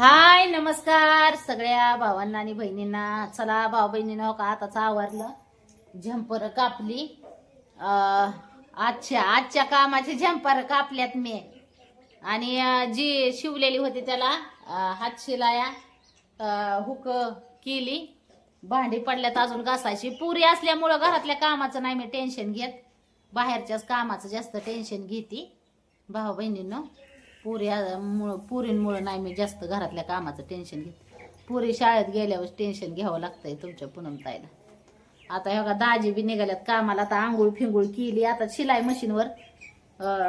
हाय नमस्कार सगळ्या भावांना आणि बहिणींना. चला भाऊ बहिणीनं का आताच आवरलं? झंपर कापली. अच्छा आजच्या आजच्या कामाचे झंपर कापल्यात मी. आणि जी शिवलेली होती त्याला हात शिलाया हुक केली. भांडी पडल्यात अजून घासायची. पुरी असल्यामुळं घरातल्या कामाचं नाही मी टेन्शन घेत. बाहेरच्याच कामाचं जास्त टेन्शन घेते. भाऊ बहिणींनो पुरी मुळं पुरींमुळं नाही मी जास्त घरातल्या कामाचं टेन्शन घेत. पुरी शाळेत गेल्यावर टेन्शन घ्यावं लागतंय तुमच्या पुनमताईला. आता हे का दाजी बी निघाल्यात कामाला. आता आंघोळ फिंगोळ केली. आता शिलाई मशीनवर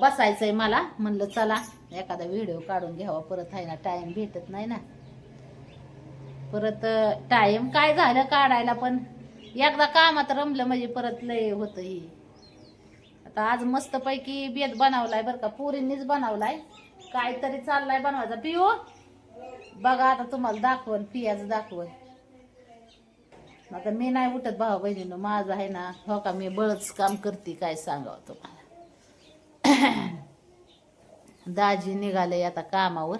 बसायचंय मला. म्हणलं चला एखादा व्हिडिओ काढून घ्यावा. परत आहे ना टाइम भेटत नाही ना. परत टाइम काय झालं काढायला पण? एकदा कामात रमलं म्हणजे परत लय होतं ही. आता आज मस्त पैकी बेत बनवलाय बरं का. पुरींनीच बनवलाय. काहीतरी चाललाय बनवायचा. पिऊ बघा आता तुम्हाला दाखवल पियाच दाखवल आता मी नाही उठत भाऊ बहिणीनं माझं आहे ना हो का मी बळच काम करते काय सांगावं तुम्हाला. दाजी निघाले आता कामावर.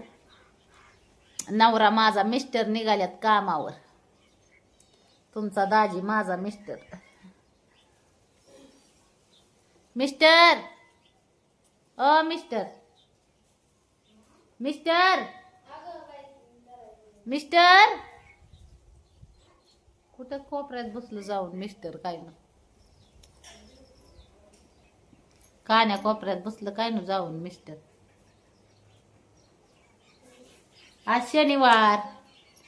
नवरा माझा मिस्टर निघाल्यात कामावर. तुमचा दाजी माझा मिस्टर मिस्टर ओ मिस्टर मिस्टर. मिस्टर. कुठं कोपऱ्यात बसलं जाऊन मिस्टर? काय ना. कान्या कोपऱ्यात बसलं काय ना जाऊन मिस्टर? आज शनिवार.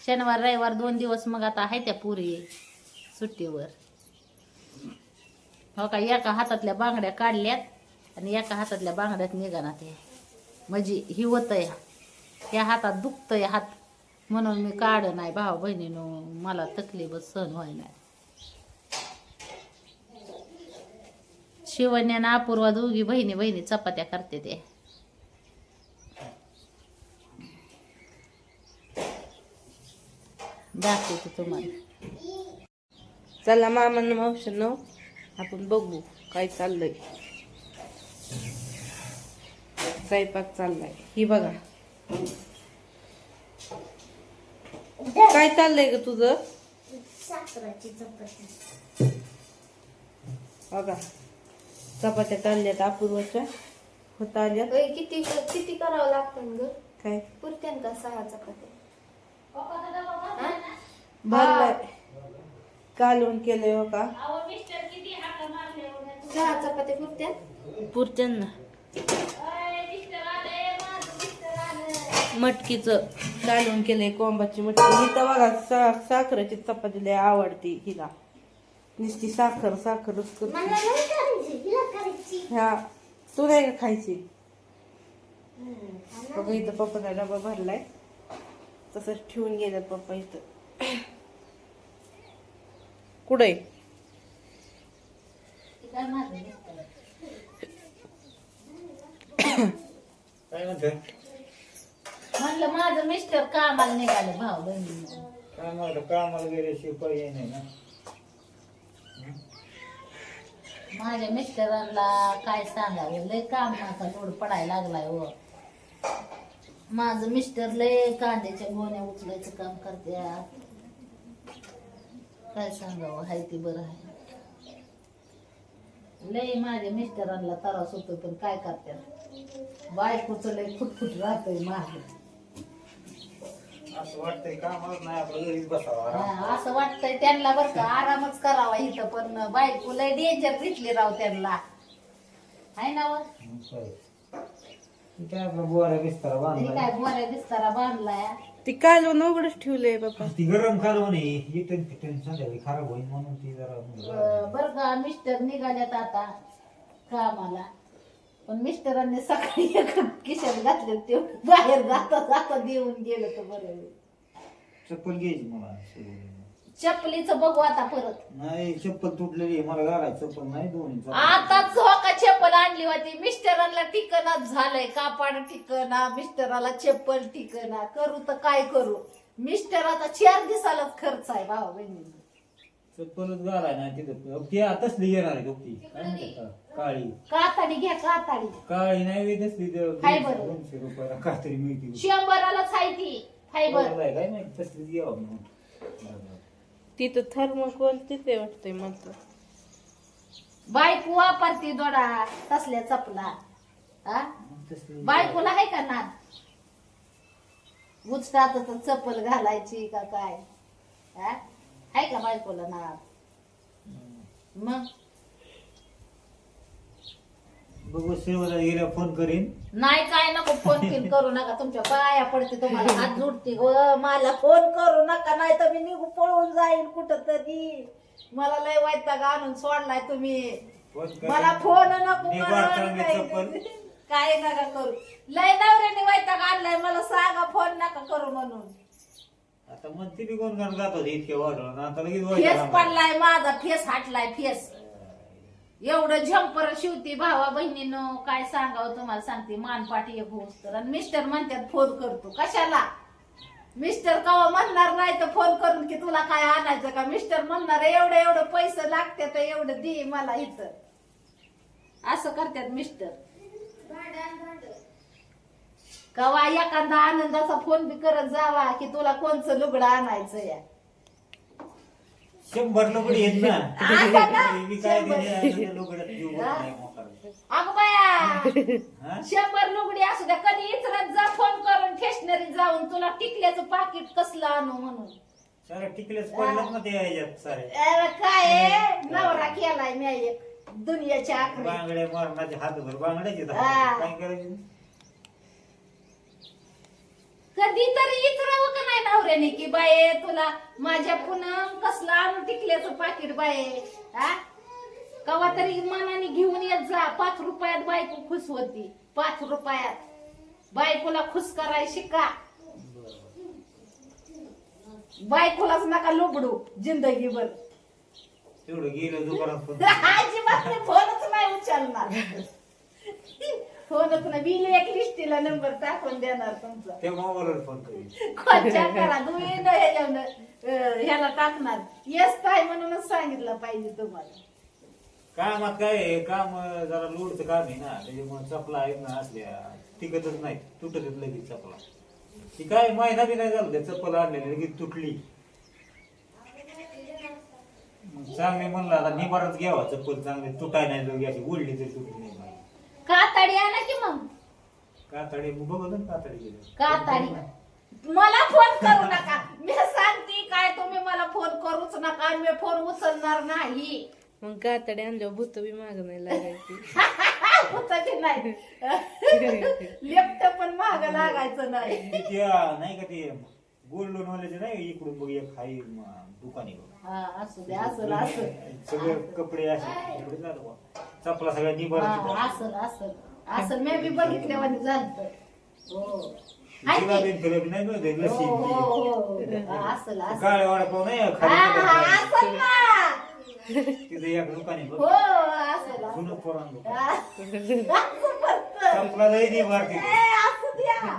शनिवार रविवार दोन दिवस मग आता आहे त्या पुरी सुट्टीवर. हो का? एका हातातल्या बांगड्या काढल्यात आणि एका हातातल्या बांगड्यात निघाना ते म्हणजे ही होतंय या हातात दुखतंय हात. म्हणून मी काढ नाही भाऊ बहिणीनो मला तकलीफच सहन व्हाय नाही शिवण्यानं अपूर्वा दोघी बहिणी बहिणी चपात्या करते ते. दाखवते तुम्हाला. चला मामान मावशांनो आपण बघू काय चाललंय. स्वयंपाक चाललाय. ही बघा. काय चाललंय ग तुझं? बघा. चपात्या चालल्यात अपूर्वाच्या. होत आल्यात. होय, किती किती करावं लागतं ग? काय? पुरत्यान का सहा चपात्या? भरलाय. कालवण केलंय हो का? सहा चपात्या पुरत्यान पुरत्यान ना. मटकीचं कालवण केलंय कोंबाची मटकी. ही तर बघा सा साखरेची चपाती लय आवडते हिला. नुसती साखर साखरच करते. ह्या तू नाही का खायची? बघा इथं पप्पाचा डबा भरलाय. तसंच ठेवून गेल्यात पप्पा इथं. कुठे काय म्हणते म्हणलं माझं मिस्टर कामाला निघाले भाऊ बहिणी. कामाला गेल्याशिवाय पर्याय नाही ना. माझ्या मिस्टरांना काय सांगावं? लय काम आता लोड पडायला लागलाय हो. माझं मिस्टर लय कांद्याच्या गोण्या उचलायचं काम करत्या काय सांगावं? हाय ते बरं आहे लय माझ्या मिस्टरांना त्रास होतो पण काय करत्यात? बायकोचं लय फुटफुट राहतोय माझं असं वाटतंय कामालाच नाही आपलं घरीच बसावं आराम. हा, असं वाटतंय त्यांना बरं का आरामच करावा इथं पण बायको लय डेंजर दिसली राव त्यांना. आहे ना वर मग काय? ते काय आपलं बोऱ्या बिस्तारा तरी बांधलाय? काय बोऱ्या बिस्तारा बांधलाय? ती कालवण उघडच ठेवलंय पप्पा ती गरम कालवण आहे इथं तिथं संध्याकाळी खराब होईल म्हणून ती जरा बरं का मिस्टर निघाल्यात आता कामाला. पण मिस्टरांनी सकाळी एक किशन घातले ते बाहेर जाता जाता देऊन गेलं तर बरं चप्पल घ्यायची मला चपलीचं बघू आता परत. नाही चप्पल तुटलेली आहे, मला घालायची चप्पल नाही दोन्ही आताच हो का चप्पल आणली होती. मिस्टरांना टिकनाच झालंय कापड टिकना मिस्टराला चप्पल टिकना करू तर काय करू? मिस्टराचा चार दिवसालाच खर्च आहे भाऊ बहिणी चप्पलच घालाय नाही तिथं. ती तसली येणार आहे ती. काय म्हणतात? काळी. काताडी घ्या काताडी. काळी नाही बरं? दोनशे रुपयाला काहीतरी मिळते. शंभरालाच आहे ती फायबर काय माहिती? तसलीच घ्यावं म्हणून. तिथं थर्मोकोल तिथे वाटतंय मला बायको वापरते दोडा तसल्या चपला. हा? तसली बायकोला आहे का ना उचतात तर चप्पल घालायची का काय? हा? आहे का बायकोला ना मग? बघू सेवाला गेल्या फोन करीन. नाही काय नको फोन करू नका. तुमच्या पाया पडते तुम्हाला हात जोडते. ग मला फोन करू नका नाही तर मी निघू पळून जाईन कुठं तरी मला लय वैताग आणून सोडलाय तुम्ही. फोन करीन. मला फोन नको निघा चप्पल. काय नका करू. लय नवऱ्याने वैताग आणलाय मला सांगा फोन नका करू म्हणून. आता म्हणते मी कोण कोण जातो इतके वाढवून. आता लगेच फेस. पडलाय माझा फेस हाटलाय फेस. एवढं झंपर शिवती भावा बहिणीनं. काय सांगावं तुम्हाला सांगते. मानपाटी एक होस तर. आणि मिस्टर म्हणतात फोन करतो. कशाला? मिस्टर कवा म्हणणार नाही तर फोन करून की तुला काय आणायचं का? मिस्टर म्हणणार एवढं एवढं पैसे लागते तर एवढं दे मला इथं. असं करतात मिस्टर कवा एखादा आनंदाचा फोन बी करत जावा की तुला कोणचं लुगडं आणायचं या? शंभर ना. ना, मी काय. दिले होत. अगं बाया? शंभर लुगडी असू द्या कधी इतरत जा फोन करून स्टेशनरी जाऊन तुला टिकल्याचं पाकिट कसलं आणू म्हणून? सारे टिकलेच पडलेत ना ते याच्यात सारे? अरे काय आहे? नवरा केलाय मी एक दुनियाच्या आखरी. बांगड्या मरणाचे हातभर बांगड्याचे हा. काय करायचे? कधीतरी इतरावं का नाही नवऱ्याने की बाये तुला माझ्या पुन्हा कसलं आणून टिकल्याचं पाकिट बाये? हा? कवा तरी मनाने घेऊन येत जा. पाच रुपयात बायको खुश होती. पाच रुपयात. बायकोला खुश कराय शिका. बायकोलाच नका लुबडू जिंदगीभर. तेवढं गेलं दुकानात अजिबात फोनच नाही उचलणार. फोनच नाही बिल एक लिस्टीला नंबर टाकून देणार तुमचा. त्या मोबाईलवर फोन करीन. कोणच्या करा तुम्ही न ह्याच्यावर अं, ह्याला टाकणार. येस काय म्हणूनच सांगितलं पाहिजे तुम्हाला. कामात काय आहे? काम अं, जरा लोडचं काम आहे ना. त्याच्यामुळे चपला आहेत ना असल्या. टिकतच नाही तुटतच लगेच चपला. ती काय महिना बी नाही झालं त्या चप्पल आणलेली लगेच तुटली. मग चांगले म्हणलं आता निबारच घ्यावा चप्पल चांगली. तुटाय नाही जर अशी ओढली तरी तुटली. कातडी आणा की मग? कातडी बघत ना कातडी गेली. कातडी. मला फोन करू नका. मी सांगते काय तुम्ही मला फोन करूच नका. मी फोन उचलणार नाही. मग गातडे आणल्यावर भूत बी माग नाही लागायची. की नाही. लेफ्ट पण माग लागायचं नाही. ती त्या नाही का ते गोल्ड लोन वाल्याचे नाही इकडून बघ एक हाय दुकान आहे बघ. हा असू दे सगळे कपडे असे एवढे झालं बा. चपला सगळ्या हा, मी बी बघितल्यावानी झालं हो नाही हो हो हो हा, काळे वडापाव नाही हा, हा. ना. तिथे एक दुकान हो. जुनं. हा, असं. चपला लई तिथे. असू द्या.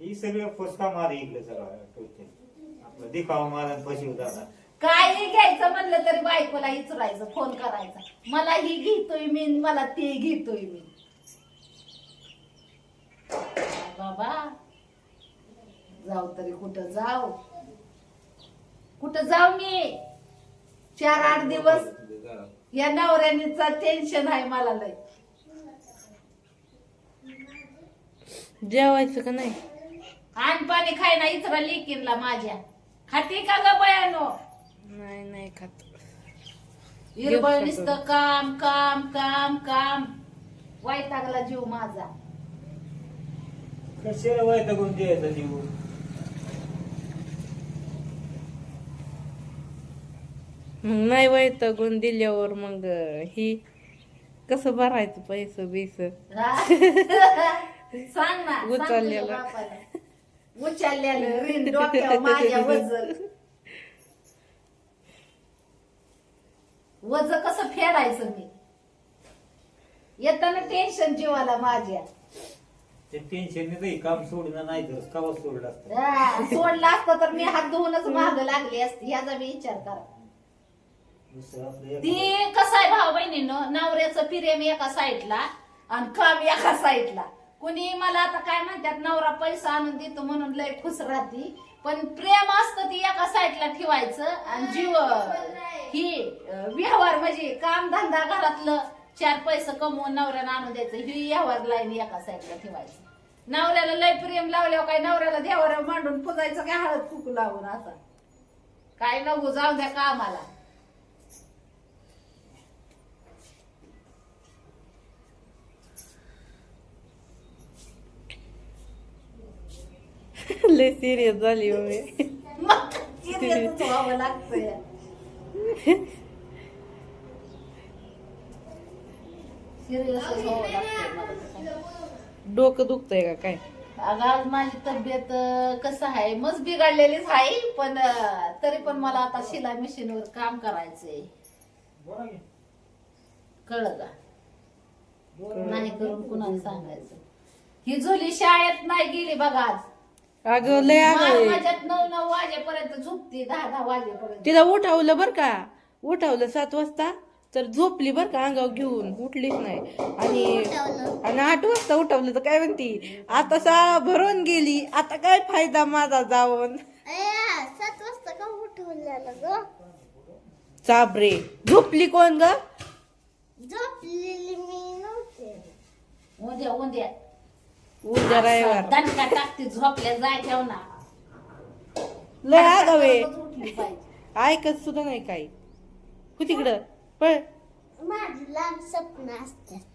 ही सगळं फसका मारे इकडे सगळं दिखावा मारा फशी दादा काही घ्यायचं म्हणलं तरी बायकोला इचरायचं फोन करायचा. मला ही घेतोय मी मला ते घेतोय मी. बाबा जाऊ तरी कुठं जाऊ? कुठं जाऊ मी? चार आठ दिवस या नवऱ्यानीचा टेन्शन आहे मला लय. जेवायचं का नाही? आण पाणी खाय ना इचरा लेकीनला माझ्या. खाते का ग बयानो? नाही नाही खात. हिरबळ नुसतं काम काम काम काम. वैतागला जीव माझा. कशाला कोण द्यायचा जीव? मग नाही गुण दिल्यावर मग ही कसं भरायचं पैसे बिस? सांग ना सांग तुझ्या उचललेलं. बापाला. उचललेलं रिन डोक्यावर माझ्या वजन. वज कसं फेडायचं मी? येताना टेन्शन जीवाला माझ्या. ते टेन्शन नाही काम सोडणं नाही तर कवा सोडलं असतं? हा, सोडलं असतं तर मी हात धुवूनच माग लागली असती याचा मी विचार करा. दुसरं आपलं एक- ती कसं आहे भाऊ बहिणीनं नवऱ्याचं प्रेम एका साईडला आणि काम एका साईडला कुणी मला आता काय म्हणतात नवरा पैसा आणून देतो म्हणून लय खुश राहती. पण प्रेम असतं ती एका साईडला ठेवायचं आणि जीव ही व्यवहार म्हणजे काम धंदा घरातलं चार पैसे कमवून नवऱ्याला आणून द्यायचं ही व्यवहार लाईन एका साईडला ठेवायचं. नवऱ्याला लय प्रेम लावल्यावर काय नवऱ्याला देवावर मांडून पुजायचं काय हळद कुकू लावून आता? काय नको जाऊ द्या कामाला. लय सिरियस झाली हो मी. डोकं दुखतंय का काय? अगं आज माझी तब्येत अं, कसं आहे? मस्त बिघडलेलीच आहे पण अं, तरी पण मला आता शिलाई मशीनवर काम करायचंय. कळलं का? नाही करून कुणाला सांगायचं. ही झोली शाळेत नाही गेली बघा आज. अगं लय अगं माझ्यात नऊ नऊ वाजेपर्यंत झोपती दहा दहा वाजेपर्यंत. तिला उठावलं बर का? उठावलं सात वाजता तर झोपली बर का अंगावर घेऊन? उठलीच नाही. आणि आणि आठ वाजता उठवलं तर काय म्हणती? आता शाळा भरून गेली आता काय फायदा माझा जाऊन? सात वाजता का उठवलेलं ग? चाबरे झोपली कोण ग? झोपलेली मी नव्हते. उद्या उद्या. दणका टाकते झोपल्या ना. लय आगावे उठली पाहिजे. ऐकत सुद्धा नाही काही. हो तिकडं पळ. माझी लांब स्वप्न असतात.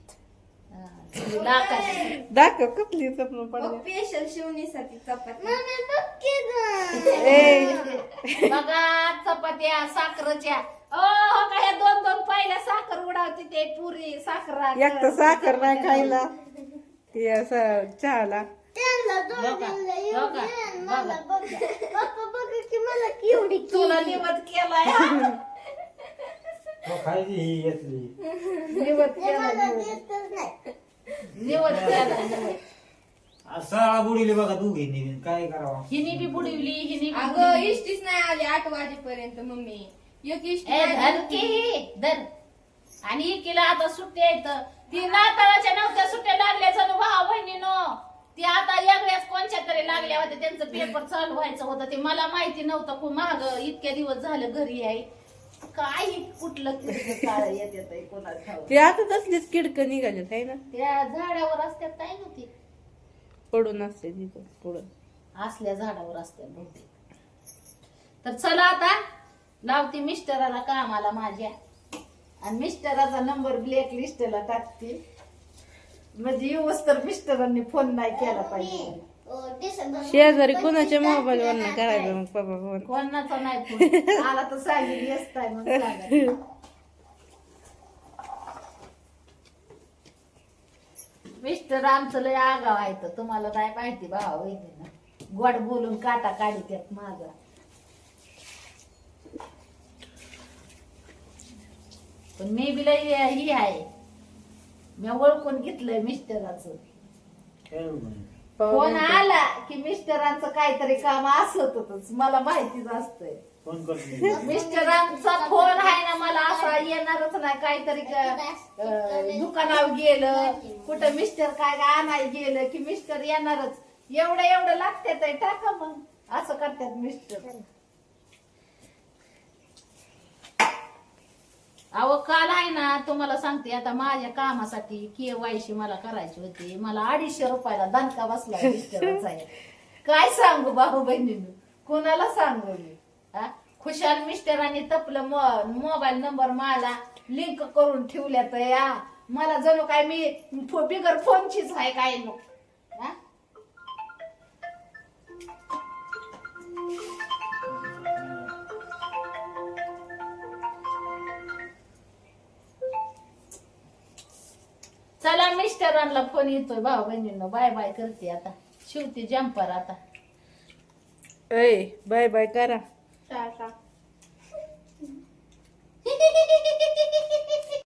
दाखव. कसली स्वप्न पडले. स्पेशल शिवणीसाठी चपाती. मम्मी बघ की गं. ए. बघा चपात्या साखरच्या. ओ हो का ह्या दोन दोन पहिल्या साखर उडावते ते पुरी साखर एक तर साखर नाही खायला. ते असं चहाला. तुला निवत केलाय. हा. तो खायची ही यातली ते केलाय. असा बुडीले बघा दोघींनी काय करावं? हिने बी बुडवली हिने अगं. इष्टीच नाही आली आठ वाजेपर्यंत मम्मी. एक इष्टी धर. आणि इकीला आता सुट्ट्या येत ती नाताळाच्या नव्हत्या सुट्ट्या लागल्या जणू भाऊ बहिणीनो ती आता वेगळ्याच कोणच्या तरी लागल्या होत्या त्यांचं पेपर चालू व्हायचं होतं. ते मला माहिती नव्हतं. खूप महाग इतक्या दिवस झालं घरी आहे. काही कुठलं काळं येत येत कोणाला ठाऊक. ते आता तसलीच किडक निघालेत आहे ना? त्या झाडावर असतात काय नव्हती पडून असते तिथं पुढं. असल्या झाडावर असतात बहुतेक. तर चला आता लावते मिस्टराला कामाला माझ्या. आणि मिस्टराचा नंबर ब्लॅक लिस्टला टाकते म्हणजे येऊस तर मिस्टरांनी फोन नाही केला पाहिजे. शेजारी कोणाच्या मोबाईल वर करायचं मग पप्पा फोन? कोणाचा नाही फोन. आला तर सांगेल असताय मग मिस्टर आमचं लय आगाव आहे तर तुम्हाला काय माहिती भावा वहिनीनं. गोड बोलून काटा काढी त्यात माझा. पण मी बी लय ही आहे. मी ओळखून घेतलंय मिस्टराचं. फोन आला की मिस्टरांचं काहीतरी काम असतच. मला माहितीच असतंय. फोन करतो मिस्टरांचा फोन आहे ना मला असा येणारच नाही. काहीतरी क- अं, दुकानावर गेलं कुठं मिस्टर काय काय आणायला गेलं की मिस्टर येणारच. एवढं एवढं लागते टाका मग. असं करतात मिस्टर. अहो काल आहे ना तुम्हाला सांगते आता माझ्या कामासाठी केवायशी मला करायची होती मला अडीचशे रुपयाला दणका बसला आहे. काय सांगू भाऊ बहिणीनं कोणाला सांगू मी हा? खुशाल मिस्टरांनी तपलं मोबाईल नंबर मला लिंक करून ठेवल्या तर या मला जणू काय मी फो- बिगर फोनचीच आहे काय मग हा? चला मिस्टरांना फोन येतोय. भाऊ बहिणींना बाय बाय करते आता. शिवते जम्पर आता. ऐ बाय बाय करा. टाटा.